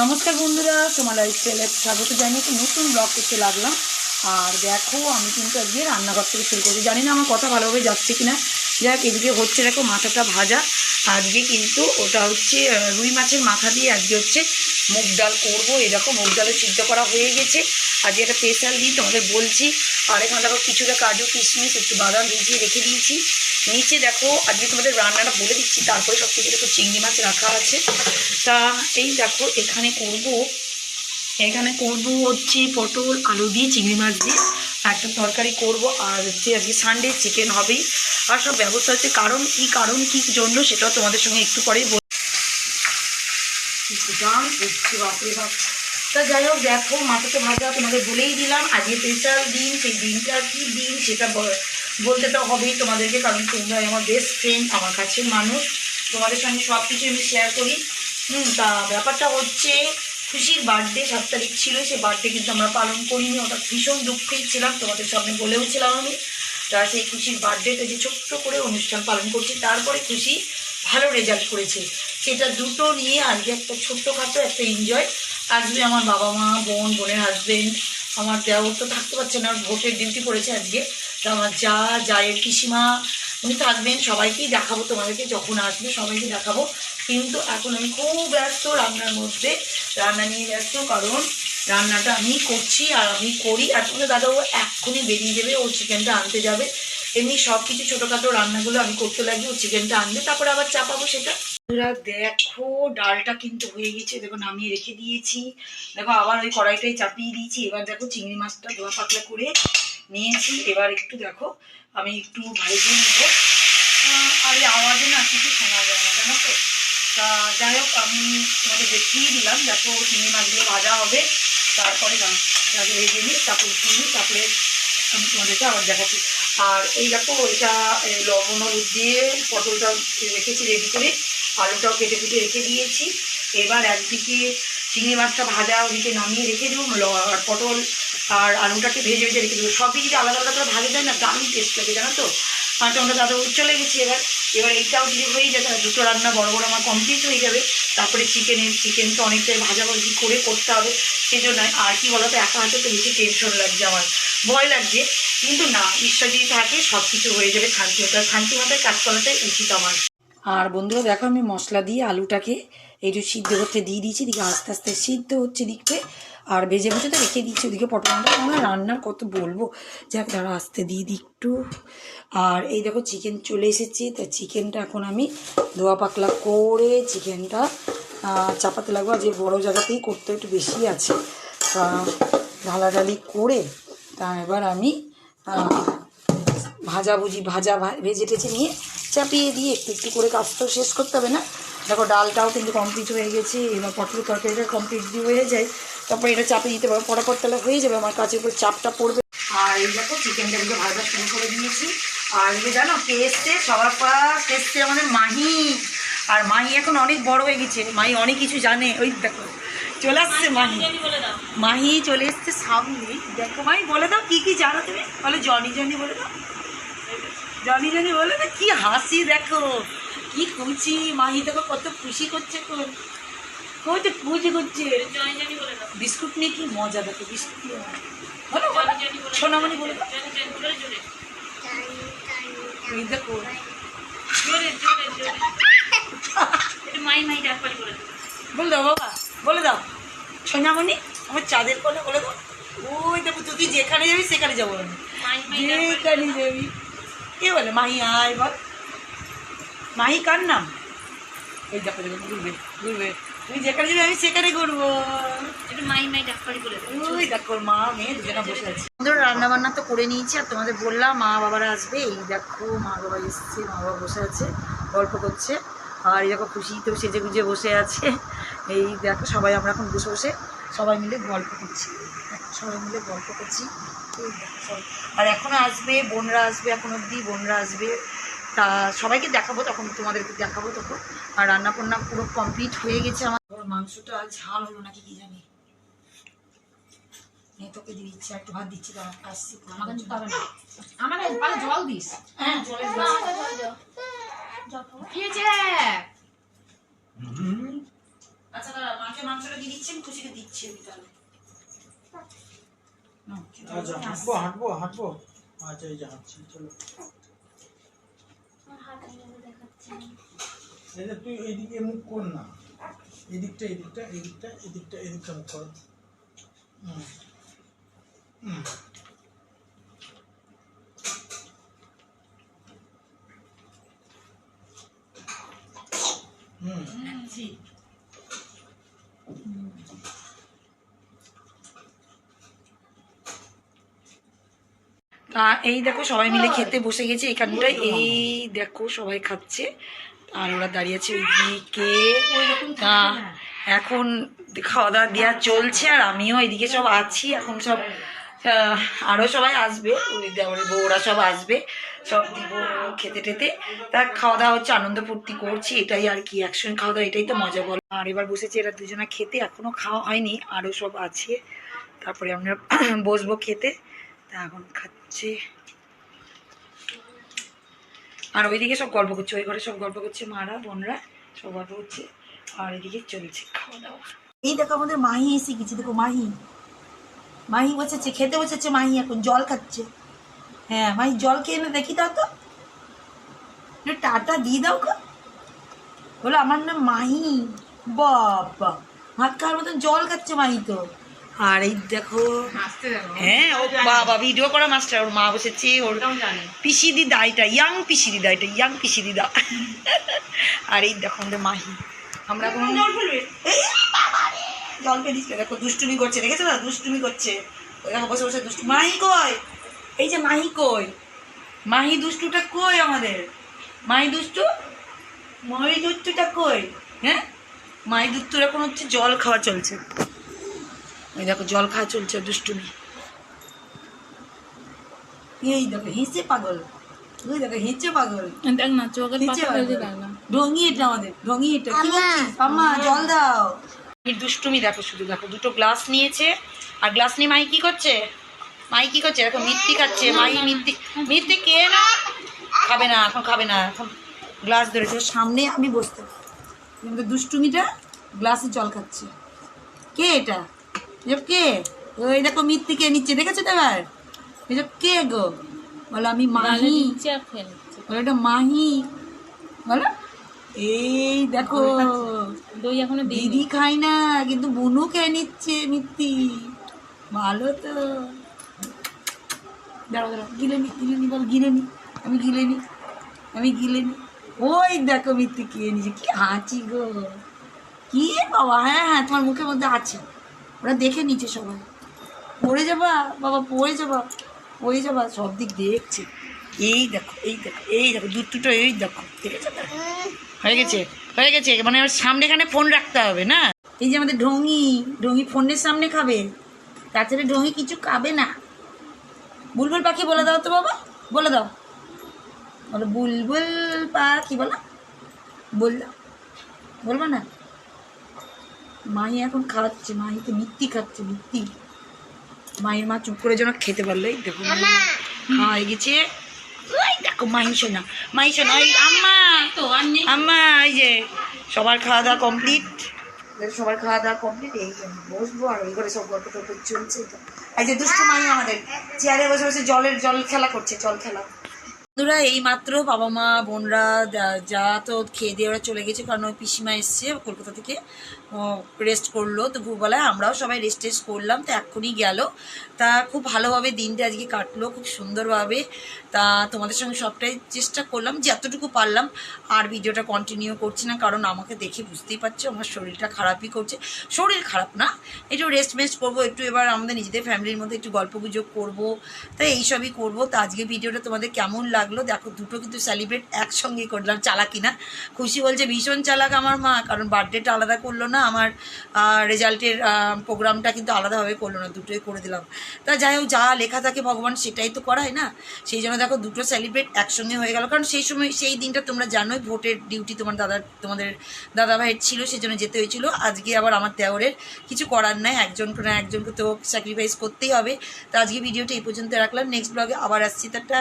নমস্কার বন্ধুরা, তোমার লাইফস্টাইলে স্বাগত জানিয়ে একটা নতুন ব্লগ করতে লাগলাম। আর দেখো, আমি কিন্তু আজকে রান্নাঘর থেকে শুরু করছি। জানি না আমার কথা ভালোভাবে যাচ্ছে কিনা। যাই হোক এদিকে হচ্ছে দেখো মাথাটা ভাজা। আজকে কিন্তু ওটা হচ্ছে রুই মাছের মাথা দিয়ে আজকে হচ্ছে মুগ ডাল করব। এরকম মুগ ডালে সিদ্ধ করা হয়ে গেছে। আজকে একটা স্পেশাল দিন তোমাদের বলছি। আর এখানে দেখো কিছুটা কাজু কিশমিশ, একটু বাদাম ভিজিয়ে রেখে দিয়েছি। নিচে দেখো, আজকে তোমাদের রান্নাটা বলে দিচ্ছি, তারপরে সব থেকে দেখো চিংড়ি মাছ রাখা আছে। তা এই দেখো, এখানে করব এখানে করব হচ্ছে পটল, আলু দিয়ে চিংড়ি মাছ দিয়ে। একটা তরকারি করব, আর হচ্ছে আজকে সানডে চিকেন হবেই। আর সব ব্যবস্থা হচ্ছে কারণ, কি কারণ, কি জন্য, সেটাও তোমাদের সঙ্গে একটু পরেই বল বাপরে বাপ। তা যাই হোক, দেখো মাথাতে ভাজা তোমাদের বলেই দিলাম। আজকে স্পেশাল দিন, সেই দিনটা কি দিন, সেটা বলতে তো হবেই তোমাদেরকে, কারণ তোমরা আমার বেস্ট ফ্রেন্ড আমার কাছের মানুষ। তোমাদের সঙ্গে সব কিছু আমি শেয়ার করি। হুম, তা ব্যাপারটা হচ্ছে, খুশির বার্থডে সাত তারিখ ছিল, সে বার্থডে কিন্তু আমরা পালন করিনি ওটা ভীষণ দুঃখেই ছিলাম, তোমাদের সামনে বলেও ছিলাম আমি। তা সেই খুশির বার্থডেতে যে ছোট্ট করে অনুষ্ঠান পালন করছি, তারপরে খুশি ভালো রেজাল্ট করেছে। সেটা দুটো নিয়ে আজকে একটা ছোট্টখাটো একটা এনজয় আসবে আমার বাবা মা, বোন, বোনের হাজবেন্ড আমার দেওর তো থাকতে পারছে না ভোটের ডিউটি পড়েছে আজকে। আমার যা জায়ের পিসিমা উনি থাকবেন সবাইকেই দেখাবো তোমাদেরকে যখন আসবে সবাইকে দেখাবো। কিন্তু এখন আমি খুব ব্যস্ত রান্নার মধ্যে রান্না নিয়ে ব্যস্ত কারণ রান্নাটা আমি করছি আর আমি করি। আর তোমাদের দাদা ও এক্ষুনি বেরিয়ে যাবে ও চিকেনটা আনতে যাবে। এমনি সব কিছু ছোটোখাটো রান্নাগুলো আমি করতে লাগি ও চিকেনটা আনবে তারপরে আবার চাপাবো সেটা। বন্ধুরা, দেখো ডালটা কিন্তু হয়ে গেছে দেখো নামিয়ে রেখে দিয়েছি। দেখো আবার ওই কড়াইটাই চাপিয়ে দিয়েছি। এবার দেখো চিংড়ি মাছটা ধোয়া পাতলা করে নিয়েছি। এবার একটু দেখো, আমি একটু ভেজে নেব। আর আওয়াজে না কিছু শোনা যায় না, জানো তো? তা যাই হোক, আমি তোমাদের দেখিয়ে দিলাম, দেখো চিংড়ি মাছগুলো ভাজা হবে। তারপরে আগে ভেজে নিই, তারপরে নিই, তারপরে আমি তোমাদেরকে আবার দেখাচ্ছি। আর এই দেখো, এটা লবণ হলুদ দিয়ে পটলটা রেখেছি রেডি করে, আলুটাও কেটে কুটে রেখে দিয়েছি। এবার একদিকে চিংড়ি মাছটা ভাজা ওদিকে নামিয়ে রেখে দেবো আর পটল আর আলুটাকে ভেজে ভেজে রেখে দেবো। সবই যদি আলাদা আলাদা করে ভাজা যায় না, দারুণ টেস্ট লাগে, জানো তো? আর তোমরা দাদা চলে গেছি এবার। এবার এইটাও যদি হয়ে যায়, তাহলে দুটো রান্না বড় বড় আমার কমপ্লিট হয়ে যাবে। তারপরে চিকেনের চিকেন তো অনেকটাই ভাজাভাজি করে করতে হবে সেই জন্য আর কি বলো তো একা হাতে তো বেশি টেনশন লাগছে আমার। ভয় লাগছে। কিন্তু না ঈশ্বর যদি থাকে সব কিছু হয়ে যাবে শান্তি হতে। শান্তি মাথায় কাজ করাটাই উচিত আমার। আর বন্ধুরা, দেখো আমি মশলা দিয়ে আলুটাকে একটু সিদ্ধ করতে দিয়ে দিয়েছি, এদিকে আস্তে আস্তে সিদ্ধ হচ্ছে দিকতে। আর ভেজে ভেজে তো রেখে দিচ্ছি ওদিকে পটলটা আমার রান্নার কত বলব? যাক তারা আস্তে দিয়ে দিই একটু। আর এই দেখো চিকেন চলে এসেছি তা চিকেনটা এখন আমি ধোয়া পাকলা করে চিকেনটা চাপাতে লাগবো। আর যে বড়ো জায়গাতেই করতে একটু বেশি আছে তা ঢালাঢালি করে তা এবার আমি আহ, ভাজা ভুজি টেজে নিয়ে চাপিয়ে দিয়ে একটু একটু করে কাজটাও শেষ করতে হবে না। দেখো ডালটাও কিন্তু কমপ্লিট হয়ে গেছে এবার পটল তরকারিটা কমপ্লিট হয়ে যায়। তারপর এটা চাপে দিতে পারব পরাপর তাহলে হয়ে যাবে আমার কাছে উপর চাপটা পড়বে। আর এই দেখো চিকেনটা দিকে ভাজা শুরু করে দিয়েছি। আর এই জানো কে এসছে সবার ফার্স্ট এসছে আমাদের মাহি। আর মাহি এখন অনেক বড় হয়ে গেছে মাহি অনেক কিছু জানে। ওই দেখো চলে আসছে মাহি। মাহি চলে এসছে সামনে। দেখো মাহি বলে দাও কি কি জানো তুমি? বলে জনি জনি বলে দাও। জনি জনি বলে দাও কি হাসি দেখো কি খুশি মাহি দেখো কত খুশি করছে কোন কত খুশি করছে বিস্কুট নিয়ে কি মজা দেখো বিস্কুট নিয়ে। বলো বলো। সোনামণি বলে দাও। এই দেখো। বলে দাও। বাবা বলে দাও। সোনামণি আমার চাঁদের কোলে বলে দাও। ওই দেখো তুই যেখানে যাবি সেখানে যাব আমি। যেখানে যাবি। কে বলে? মাহি আয় বল। মাহি কার নাম? ওই দেখো দেখো ঘুরবে ঘুরবে। তুই যেখানে যাবি আমি সেখানে ঘুরবো ওই দেখো মা মেয়ে দুজনে বসে আছে। সুন্দর রান্না বান্না তো করে নিয়েছি আর তোমাদের বললাম মা বাবারা আসবে। এই দেখো মা বাবা এসছে মা বাবা বসে আছে গল্প করছে। আর এই দেখো খুশি তো সেজে গুজে বসে আছে। এই দেখো সবাই আমরা এখন বসে বসে সবাই মিলে গল্প করছি। সবাই মিলে গল্প করছি। আর এখন আসবে বোনরা আসবে এখন অবধি বোনরা আসবে। তা সবাইকে দেখাবো তখন তোমাদেরকে দেখাবো তখন। আর রান্না বান্না পুরো কমপ্লিট হয়ে গেছে আমার। মাংসটা ঝাল হলো নাকি কি জানি। তোকে দিয়ে দিচ্ছি আর একটু ভাত দিচ্ছি দাঁড়া আসছি। আমাকে দিতে হবে না? আমার পালে জল দিস। হ্যাঁ হয়েছে আচ্ছা দাঁড়া মাকে মাংসটা দিয়ে দিচ্ছি আমি খুশিকে দিচ্ছি আমি তাহলে। আচ্ছা হাঁটবো হাঁটবো। আচ্ছা এই যে হাঁটছি চলো। যে তুই এইদিকে মুখ কর না। এদিকটা এদিকটা এদিকটা এদিকটা এদিকটা মুখ কর। হুম। হুম, জি। এই দেখো সবাই মিলে খেতে বসে গেছে এখানটায় এই দেখো সবাই খাচ্ছে। আর ওরা দাঁড়িয়ে আছে ওইদিকে। তা এখন খাওয়া দাওয়া দেওয়া চলছে আর আমিও এদিকে সব আছি। এখন সব আহ, আরও সবাই আসবে। ওই দেওয়ারের বউরা সব আসবে। সব দিব খেতে টেতে। তা খাওয়া দাওয়া হচ্ছে আনন্দ ফুর্তি করছি। এটাই আর কি একসঙ্গে খাওয়া দাওয়া এটাই তো মজা বল। আর এবার বসেছি এরা দুজনা খেতে এখনও খাওয়া হয়নি আরও সব আছে। তারপরে আমরা বসবো খেতে। তা এখন খাচ্ছে। আর ওইদিকে সব গল্প করছে, ওই ঘরে সব গল্প করছে মারা, বোনরা, সব গল্প করছে। আর এদিকে চলছে খাওয়া দাওয়া। এই দেখো আমাদের মাহি এসে গেছে, দেখো মাহি। মাহি বসেছে, খেতে বসেছে মাহি এখন, জল খাচ্ছে। হ্যাঁ মাহি জল খেয়ে না, দেখি দাও তো টাটা দিয়ে দাও গো। বলো, আমার নাম মাহি। বাবা, ভাত খাওয়ার মতন জল খাচ্ছে মাহি তো। আর এই দেখো হ্যাঁ ও বাবা ভিডিও করা মাস্টার ওর মা বসেছে ওর পিসি দিদা এটা ইয়াং পিসি দিদা এটা ইয়াং পিসি দিদা আর এই দেখো আমাদের মাহি। আমরা! জল পেয়ে দিচ্ছে দেখো দুষ্টুমি করছে দেখেছ না? দুষ্টুমি করছে। ওই দেখো বসে বসে দুষ্টু মাহি কই? এই যে মাহি কই? মাহি দুষ্টুটা কই আমাদের? মাহি দুষ্টু? মাহি দুষ্টুটা কই? হ্যাঁ? মাহি দুষ্টুর এখন হচ্ছে জল খাওয়া চলছে। ওই দেখো জল খাওয়া চলছে দুষ্টুমি। এই দেখো হেসে পাগল। ওই দেখো হেঁচে পাগল। দেখ না চোখের হেঁচে না ঢঙ্গি এটা আমাদের ঢঙ্গি এটা। কি জল দাও। দুষ্টুমি দেখো শুধু দেখো দুটো গ্লাস নিয়েছে। আর গ্লাস নিয়ে মাই কি করছে? মাই কি করছে? দেখো মিথ্যি খাচ্ছে মাই মিথ্যি মিথ্যি কে না? খাবে না এখন খাবে না এখন গ্লাস ধরেছে সামনে আমি বসতে কিন্তু দুষ্টুমিটা গ্লাসে জল খাচ্ছে। কে এটা? কে? ওই দেখো মিথ্যি কে নিচ্ছে দেখেছ তো এবার? এসব কে গো? বলো আমি মাহি। বলো এটা মাহি। বলো এই দেখো। দই এখনও দিদি খাই না কিন্তু বুনু খেয়ে নিচ্ছে মিত্তি। ভালো তো। দাঁড়া দাঁড়া গিলে নি গিলে নি বল গিলে নি। আমি গিলে নি আমি গিলে নি। ওই দেখো মিত্তি খেয়ে নিচ্ছে কি হাঁচি গো। কি বাবা হ্যাঁ হ্যাঁ তোমার মুখের মধ্যে আছে। ওরা দেখে নিচ্ছে সবাই। পড়ে যাবা, বাবা পড়ে যাবা পড়ে যাবা, সব দিক দেখছে। এই দেখো এই দেখো এই দেখো দুধ দুটো এই দেখো, ঠিক আছে? হয়ে গেছে হয়ে গেছে। মানে সামনে এখানে ফোন রাখতে হবে, না? এই যে আমাদের ঢঙ্গি ঢঙ্গি ফোনের সামনে খাবে। তাছাড়া ঢঙ্গি কিছু খাবে না। বুলবুল পাখি বলে দাও তো বাবা, বলে দাও। বলো, বুলবুল পাখি বলো বললাম বলব না? মাহি এখন খাওয়াচ্ছে মাহি তো মিথ্যি খাচ্ছে মিথ্যি মায়ের মা চুপ করে যেন খেতে পারল এই দেখো হয়ে গেছে। ওই দেখো মাই মাই শোনা ওই আম্মা। তো আম্মা এই যে সবার খাওয়া দাওয়া কমপ্লিট সবার খাওয়া দাওয়া কমপ্লিট এই বসবো আর ওই করে সব গল্প টল্প চলছে। এই যে দুষ্টু মাই আমাদের চেয়ারে বসে বসে জলের জল খেলা করছে জল খেলা। বন্ধুরা এই মাত্র বাবা মা বোনরা, যা- তো খেয়ে দিয়ে ওরা চলে গেছে, কারণ ওই পিসিমা এসছে কলকাতা থেকে। রেস্ট করল, তো ভূবেলায় আমরাও সবাই রেস্ট টেস্ট করলাম, তো এক্ষুনি গেল। তা খুব ভালোভাবে দিনটা আজকে কাটলো, খুব সুন্দরভাবে। তা তোমাদের সঙ্গে সবটাই চেষ্টা করলাম, যে এতটুকু পারলাম, আর ভিডিওটা কন্টিনিউ করছি না, কারণ আমাকে দেখে বুঝতেই পারছ, আমার শরীরটা খারাপই করছে। শরীর খারাপ না, একটু রেস্ট মেস্ট করব, একটু এবার আমাদের নিজেদের ফ্যামিলির মধ্যে একটু গল্প গুজব করব তাই এইসবই করব। তো আজকে ভিডিওটা তোমাদের কেমন লাগল, দেখো দুটো কিন্তু সেলিব্রেট একসঙ্গে করলাম চালাকি না খুশি বলছে, ভীষণ চালাক আমার মা, কারণ বার্থডেটা আলাদা করল না, আমার রেজাল্টের প্রোগ্রামটা কিন্তু আলাদাভাবে করল না, দুটোই করে দিলাম। তা যাই হোক, যা লেখা থাকে ভগবান, সেটাই তো করায় না? সেই জন্য দেখো দুটো সেলিব্রেট একসঙ্গে হয়ে গেল, কারণ সেই সময়, সেই দিনটা তোমরা জানোই, ভোটের ডিউটি তোমার দাদার, তোমাদের দাদা ভাইয়ের ছিল, সেই জন্য যেতে হয়েছিল। আজকে আবার আমার দেওরের কিছু করার নাই একজনকে না একজনকে তো স্যাক্রিফাইস করতেই হবে। তো আজকে ভিডিওটা এই পর্যন্ত রাখলাম নেক্সট ব্লগে আবার আসছি তারটা